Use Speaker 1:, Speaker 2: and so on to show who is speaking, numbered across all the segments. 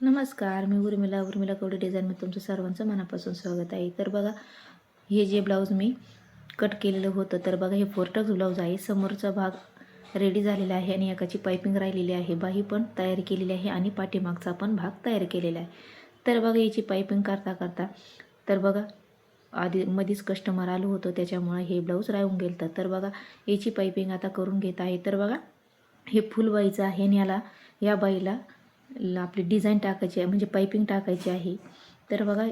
Speaker 1: नमस्कार मी उर्मिला. उर्मिला कवडे डिझाईनमध्ये तुमचं सर्वांचं मनापासून स्वागत आहे. तर बघा हे जे ब्लाऊज मी कट केलेलं होतं तर बघा हे फोरटक्स ब्लाऊज आहे. समोरचा भाग रेडी झालेला आहे आणि एकाची पायपिंग राहिलेली आहे. बाही पण तयार केलेली आहे आणि पाठीमागचा पण भाग तयार केलेला आहे. तर बघा याची पायपिंग करता करता तर बघा आधी मधीच कस्टमर आलो होतो त्याच्यामुळे हे ब्लाऊज राहून गेलं तर बघा याची पायपिंग आता करून घेत आहे. तर बघा हे फुलबाईचं आहे आणि याला या बाईला आपली डिझाईन टाकायची आहे म्हणजे पायपिंग टाकायची आहे. तर बघा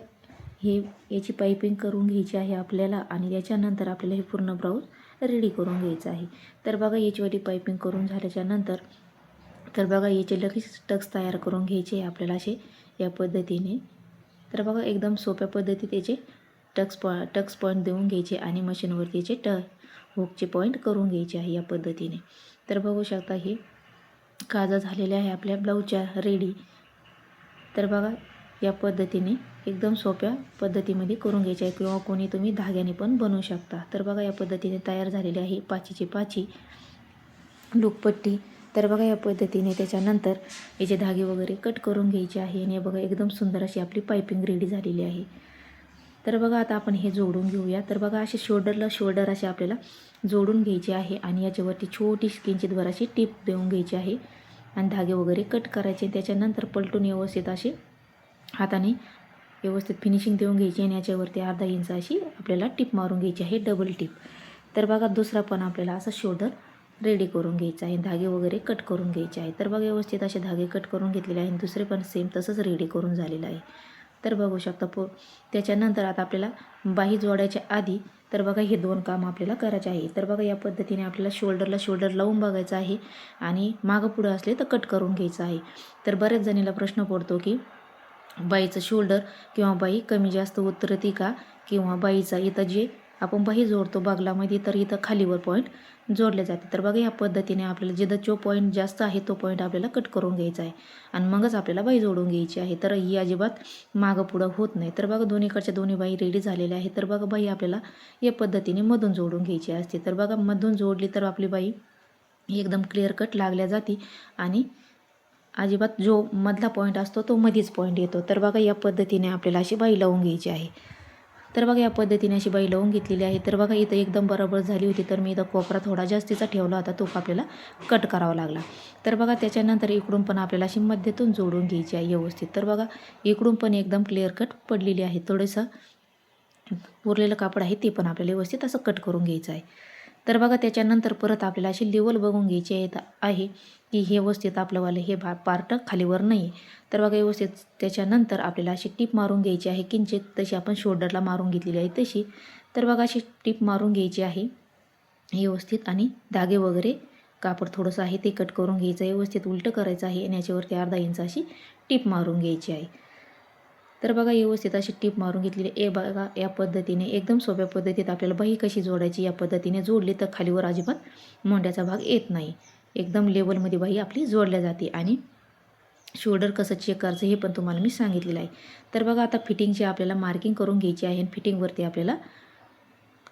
Speaker 1: हे याची पायपिंग करून घ्यायची आहे आपल्याला आणि याच्यानंतर आपल्याला हे पूर्ण ब्लाऊज रेडी करून घ्यायचं आहे. तर बघा याचीवाली पायपिंग करून झाल्याच्यानंतर तर बघा याचे लगेच टक्स तयार करून घ्यायचे आपल्याला असे या पद्धतीने. तर बघा एकदम सोप्या पद्धतीत याचे टक्स पॉ टक्स पॉईंट देऊन घ्यायचे आणि मशीनवरती याचे ट हुकचे पॉईंट करून घ्यायचे आहे या पद्धतीने. तर बघू शकता हे काजा झालेले आहे आपल्या ब्लाऊजच्या रेडी. तर बघा या पद्धतीने एकदम सोप्या पद्धतीमध्ये करून घ्यायचे आहे किंवा कोणी तुम्ही धाग्याने पण बनवू शकता. तर बघा या पद्धतीने तयार झालेली आहे पाचीची पाची लुकपट्टी. तर बघा या पद्धतीने त्याच्यानंतर याचे धागे वगैरे कट करून घ्यायचे आहे आणि बघा एकदम सुंदर अशी आपली पायपिंग रेडी झालेली आहे. तर बघा आता आपण हे जोडून घेऊया. तर बघा असे शोल्डरला शोल्डर असे आपल्याला जोडून घ्यायचे आहे आणि याच्यावरती छोटी किंचित अशी टीप देऊन घ्यायची आहे. आणि धागे वगैरे कट करायचे त्याच्यानंतर पलटून व्यवस्थित असे हाताने व्यवस्थित फिनिशिंग देऊन घ्यायची आणि याच्यावरती अर्धा इंच अशी आपल्याला टिप मारून घ्यायची आहे डबल टिप तर बघा दुसरा पण आपल्याला असं शोल्डर रेडी करून घ्यायचा आहे. धागे वगैरे कट करून घ्यायचे आहे. तर बघा व्यवस्थित असे धागे कट करून घेतलेले आहे आणि दुसरे पण सेम तसंच रेडी करून झालेलं आहे. तर बघू शकता पो त्याच्यानंतर आता आपल्याला बाही जोडायच्या आधी तर बघा हे दोन काम आपल्याला करायचे आहे. तर बघा या पद्धतीने आपल्याला शोल्डरला शोल्डर लावून बघायचं आहे आणि मागं पुढं असले तर कट करून घ्यायचं आहे. तर बऱ्याच जणीला प्रश्न पडतो की बाईचं शोल्डर किंवा बाई कमी जास्त उतरती का? किंवा बाईचा इथं जे आपण बाही जोडतो बागलामध्ये तर इथं खालीवर पॉईंट जोडले जाते. तर बघा या पद्धतीने आपल्याला जिथं जो पॉईंट जास्त आहे तो पॉईंट आपल्याला कट करून घ्यायचा आहे. आणि मगच आपल्याला बाई जोडून घ्यायची आहे. तर ही अजिबात मागं पुढं होत नाही. तर बघा दोन्हीकडच्या दोन्ही बाई रेडी झालेल्या आहेत. तर बघा बाई आपल्याला या पद्धतीने मधून जोडून घ्यायची असते. तर बघा मधून जोडली तर आपली बाई एकदम क्लिअर कट लागल्या जाते आणि अजिबात जो मधला पॉईंट असतो तो मधीच पॉईंट येतो. तर बघा या पद्धतीने आपल्याला अशी बाई लावून घ्यायची आहे. तर बघा या पद्धतीने अशी बाई लावून घेतलेली आहे तर बघा इथं एकदम बरोबर झाली होती. तर मी इथं कोपरा थोडा जास्तीचा ठेवला होता. तो आपल्याला कट करावा लागला. तर बघा त्याच्यानंतर इकडून पण आपल्याला अशी मध्यतून जोडून घ्यायची आहे व्यवस्थित. तर बघा इकडून पण एकदम क्लिअर कट पडलेली आहे. थोडंसं उरलेलं कापड आहे ते पण आपल्याला व्यवस्थित असं कट करून घ्यायचं आहे. तर बघा त्याच्यानंतर परत आपल्याला अशी लेवल बघून घ्यायची आहे आहे की हे व्यवस्थित आपलंवालं हे भा पार्ट खालीवर नाही आहे तर बघा व्यवस्थित त्याच्यानंतर आपल्याला अशी टीप मारून घ्यायची आहे. किंचित तशी आपण शोल्डरला मारून घेतलेली आहे तशी. तर बघा अशी टीप मारून घ्यायची आहे. व्यवस्थित आणि धागे वगैरे कापड थोडंसं आहे ते कट करून घ्यायचं आहे. व्यवस्थित उलटं करायचं आहे आणि याच्यावरती अर्धा इंच अशी टीप मारून घ्यायची आहे. तर बघा व्यवस्थित अशी टीप मारून घेतलेली ए बघा या पद्धतीने एकदम सोप्या पद्धतीत आपल्याला बही कशी जोडायची या पद्धतीने जोडली तर खालीवर अजिबात मोंड्याचा भाग येत नाही. एकदम लेवलमध्ये बाही आपली जोडल्या जाते. आणि शोल्डर कसं चेक करायचं हे पण तुम्हाला मी सांगितलेलं आहे. तर बघा आता फिटिंगची आपल्याला मार्किंग करून घ्यायची आहे आणि फिटिंगवरती आपल्याला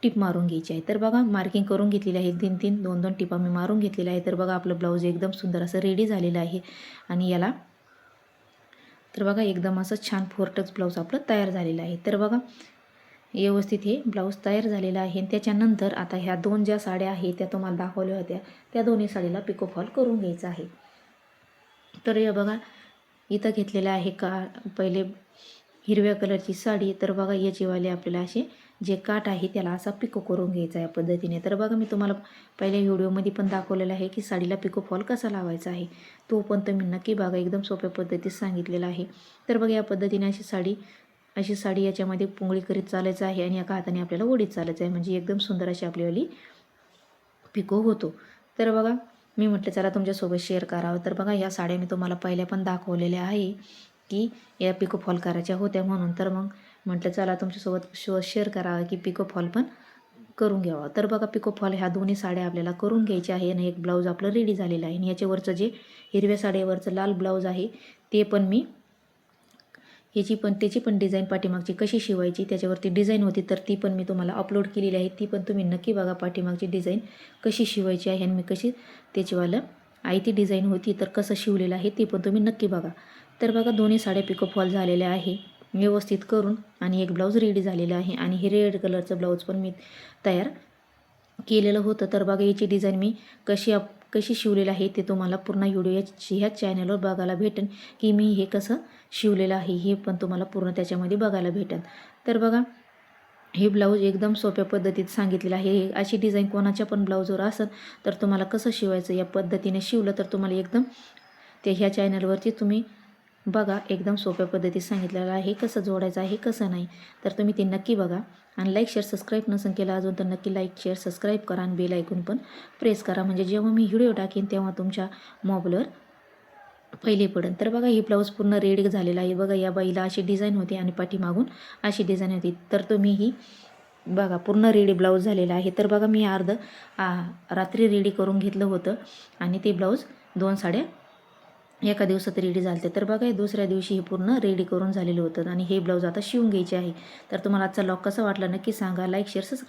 Speaker 1: टिप मारून घ्यायची आहे. तर बघा मार्किंग करून घेतलेली आहे. तीन तीन दोन दोन टिपा मी मारून घेतलेल्या आहे तर बघा आपलं ब्लाऊज एकदम सुंदर असं रेडी झालेलं आहे. आणि याला तर बघा एकदम असं छान फोरटच ब्लाऊज आपलं तयार झालेलं आहे. तर बघा व्यवस्थित हे ब्लाऊज तयार झालेला आहे. आणि त्याच्यानंतर आता ह्या दोन ज्या साड्या आहेत त्या तुम्हाला दाखवल्या होत्या. त्या दोन्ही साडीला पिकोफॉल करून घ्यायचं आहे. तर हे बघा इथं घेतलेलं आहे का पहिले हिरव्या कलरची साडी. तर बघा याचीवाले आपल्याला असे जे काठ आहे त्याला असा पिको करून घ्यायचा या पद्धतीने. तर बघा मी तुम्हाला पहिल्या व्हिडिओमध्ये पण दाखवलेलं आहे की साडीला पिको फॉल कसा लावायचा आहे. तो पण तुम्ही नक्की बघा एकदम सोप्या पद्धतीत सांगितलेला आहे. तर बघा या पद्धतीने अशी साडी अशी साडी याच्यामध्ये पुंगळी करीत चालायचं आहे आणि एका हाताने आपल्याला ओढीत चालायचं आहे. म्हणजे एकदम सुंदर अशी आपल्यावाली पिको होतो. तर बघा मी म्हटलं चला तुमच्यासोबत शेअर करावं. तर बघा ह्या साड्या मी तुम्हाला पहिल्या पण दाखवलेल्या आहे की या पिको फॉल करायच्या होत्या म्हणून. तर मग म्हटलं चला तुमच्यासोबत शो शेअर करावा की पिको फॉल पण करून घ्यावा. तर बघा पिको फॉल ह्या दोन्ही साड्या आपल्याला करून घ्यायच्या आहे आणि एक ब्लाऊज आपलं रेडी झालेलं आहे. आणि याच्यावरचं जे हिरव्या साड्यावरचं लाल ब्लाऊज आहे ते पण मी याची पण त्याची पण डिझाईन पाठीमागची कशी शिवायची त्याच्यावरती डिझाईन होती तर ती पण मी तुम्हाला अपलोड केलेली आहे. ती पण तुम्ही नक्की बघा पाठीमागची डिझाईन कशी शिवायची आहे आणि मी कशी त्याचीवालं आई ती डिझाईन होती तर कसं शिवलेलं आहे ते पण तुम्ही नक्की बघा. तर बघा दोन्ही साड्या पिको फॉल झालेल्या आहे. व्यवस्थित करून आणि एक ब्लाऊज रेडी झालेला आहे आणि हे रेड कलरचं ब्लाऊज पण मी तयार केलेलं होतं. तर बघा याची डिझाईन मी कशी आप कशी शिवलेलं आहे ते तुम्हाला पूर्ण व्हिडिओ याची ह्या चॅनलवर बघायला भेटेल की मी हे कसं शिवलेलं आहे हे पण तुम्हाला पूर्ण त्याच्यामध्ये बघायला भेटेल तर बघा हे ब्लाऊज एकदम सोप्या पद्धतीत सांगितलेलं आहे. हे अशी डिझाईन कोणाच्या पण ब्लाऊजवर असेल तर तुम्हाला कसं शिवायचं या पद्धतीने शिवलं तर तुम्हाला एकदम ते ह्या चॅनलवरती तुम्ही बघा एकदम सोप्या पद्धतीत सांगितलेलं आहे. कसं जोडायचं आहे कसं नाही तर तुम्ही ते नक्की बघा. आणि लाईक शेअर सबस्क्राईब नसेल केलं अजून तर नक्की लाईक शेअर सबस्क्राईब करा आणि बेल ऐकून पण प्रेस करा. म्हणजे जेव्हा मी व्हिडिओ टाकेन तेव्हा तुमच्या मोबाईलवर पहिले पडेल. तर बघा ही ब्लाऊज पूर्ण रेडी झालेला आहे. बघा या बाईला अशी डिझाईन होती आणि पाठीमागून अशी डिझाईन होती. तर तुम्ही ही बघा पूर्ण रेडी ब्लाऊज झालेला आहे. तर बघा मी अर्ध रात्री रेडी करून घेतलं होतं. आणि ते ब्लाऊज दोन साड्या एका दिवसात रेडी झालते. तर बघा हे दुसऱ्या दिवशी हे पूर्ण रेडी करून झालेलं होतं आणि हे ब्लाऊज आता शिवून घ्यायचे आहे. तर तुम्हाला आजचा लॉक कसा वाटला नक्की सांगा. Like share subscribe